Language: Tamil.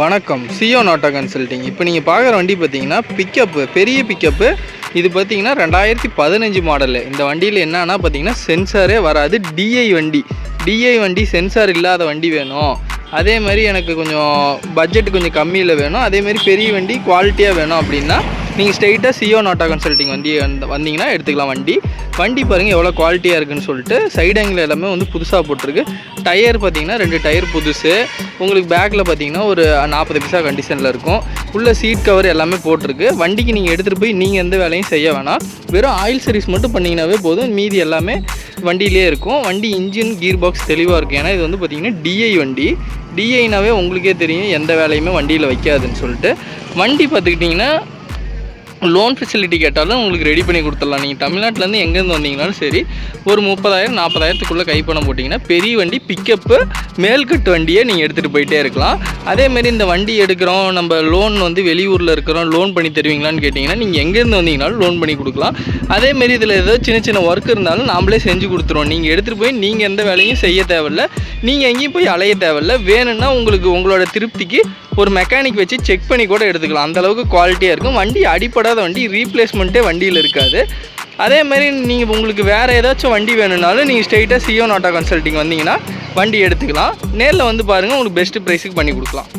வணக்கம். சியோ நாட்டா கன்சல்டிங். இப்போ நீங்கள் பார்க்குற வண்டி பார்த்தீங்கன்னா பிக்கப்பு பெரிய பிக்கப்பு இது பார்த்தீங்கன்னா ரெண்டாயிரத்தி பதினஞ்சு மாடலு இந்த வண்டியில் என்னன்னா பார்த்தீங்கன்னா சென்சாரே வராது. டிஐ வண்டி. டிஐ வண்டி சென்சார் இல்லாத வண்டி வேணும். அதே மாதிரி எனக்கு கொஞ்சம் பட்ஜெட் கொஞ்சம் கம்மியில் வேணும். அதே மாதிரி பெரிய வண்டி குவாலிட்டியாக வேணும் அப்படின்னா நீங்கள் ஸ்ட்ரெயிட்டாக சிஓ நாட்டா கன்சல்டிங் வண்டி வந்து வந்தீங்கன்னா எடுத்துக்கலாம் வண்டி. வண்டி பாருங்கள் எவ்வளோ குவாலிட்டியாக இருக்குன்னு சொல்லிட்டு சைடு ஆங்கிள் எல்லாமே வந்து புதுசாக போட்டிருக்கு. டயர் பார்த்தீங்கன்னா ரெண்டு டயர் புதுசு. உங்களுக்கு பேக்கில் பார்த்தீங்கன்னா ஒரு நாற்பது பைசா கண்டிஷனில் இருக்கும். உள்ள சீட் கவர் எல்லாமே போட்டிருக்கு. வண்டிக்கு நீங்கள் எடுத்துகிட்டு போய் நீங்கள் எந்த வேலையும் செய்ய வேணாம். வெறும் ஆயில் சர்வீஸ் மட்டும் பண்ணிங்கனாவே போதும். மீதி எல்லாமே வண்டியிலே இருக்கும். வண்டி இன்ஜின் கீர் பாக்ஸ் தெளிவாக இருக்கும் ஏன்னா இது வந்து பார்த்திங்கன்னா டிஐ வண்டி. டிஐனாவே உங்களுக்கே தெரியும். எந்த வேலையுமே வண்டியில் வைக்காதுன்னு சொல்லிட்டு. வண்டி பார்த்துக்கிட்டிங்கன்னா லோன் ஃபெசிலிட்டி கேட்டாலும் உங்களுக்கு ரெடி பண்ணி கொடுத்துடலாம். நீங்கள் தமிழ்நாட்டிலேருந்து எங்கேருந்து வந்தீங்கனாலும் சரி ஒரு முப்பதாயிரம் நாற்பதாயிரத்துக்குள்ளே கைப்பணம் போட்டிங்கன்னா பெரிய வண்டி பிக்கப்பு மேல்கட்டு வண்டியை நீங்கள் எடுத்துகிட்டு போயிட்டே இருக்கலாம். அதேமாரி இந்த வண்டி எடுக்கிறோம் நம்ம லோன் வந்து வெளியூரில் இருக்கிறோம் லோன் பண்ணி தருவீங்களான்னு கேட்டிங்கன்னா நீங்கள் எங்கேருந்து வந்தீங்கனாலும் லோன் பண்ணி கொடுக்கலாம். அதேமாரி இதில் ஏதோ சின்ன சின்ன ஒர்க் இருந்தாலும் நாம்ளே செஞ்சு கொடுத்துருவோம். நீங்கள் எடுத்துகிட்டு போய் நீங்கள் எந்த வேலையும் செய்ய தேவையில்ல. நீங்கள் எங்கேயும் போய் அலைய தேவையில்ல. வேணும்னா உங்களுக்கு உங்களோட திருப்திக்கு ஒரு மெக்கானிக் வச்சு செக் பண்ணி கூட எடுத்துக்கலாம். அந்தளவுக்கு குவாலிட்டியாக இருக்கும். வண்டி அடிப்படாத வண்டி ரீப்ளேஸ்மெண்ட்டே வண்டியில் இருக்காது. அதே மாதிரி நீங்கள் உங்களுக்கு வேறு ஏதாச்சும் வண்டி வேணும்னாலும் நீங்கள் ஸ்ட்ரெயிட்டாக சியோ நாட்டா கன்சல்ட்டிங் வந்தீங்கன்னா வண்டி எடுத்துக்கலாம். நேரில் வந்து பாருங்கள் உங்களுக்கு பெஸ்ட்டு ப்ரைஸுக்கு பண்ணி கொடுக்கலாம்.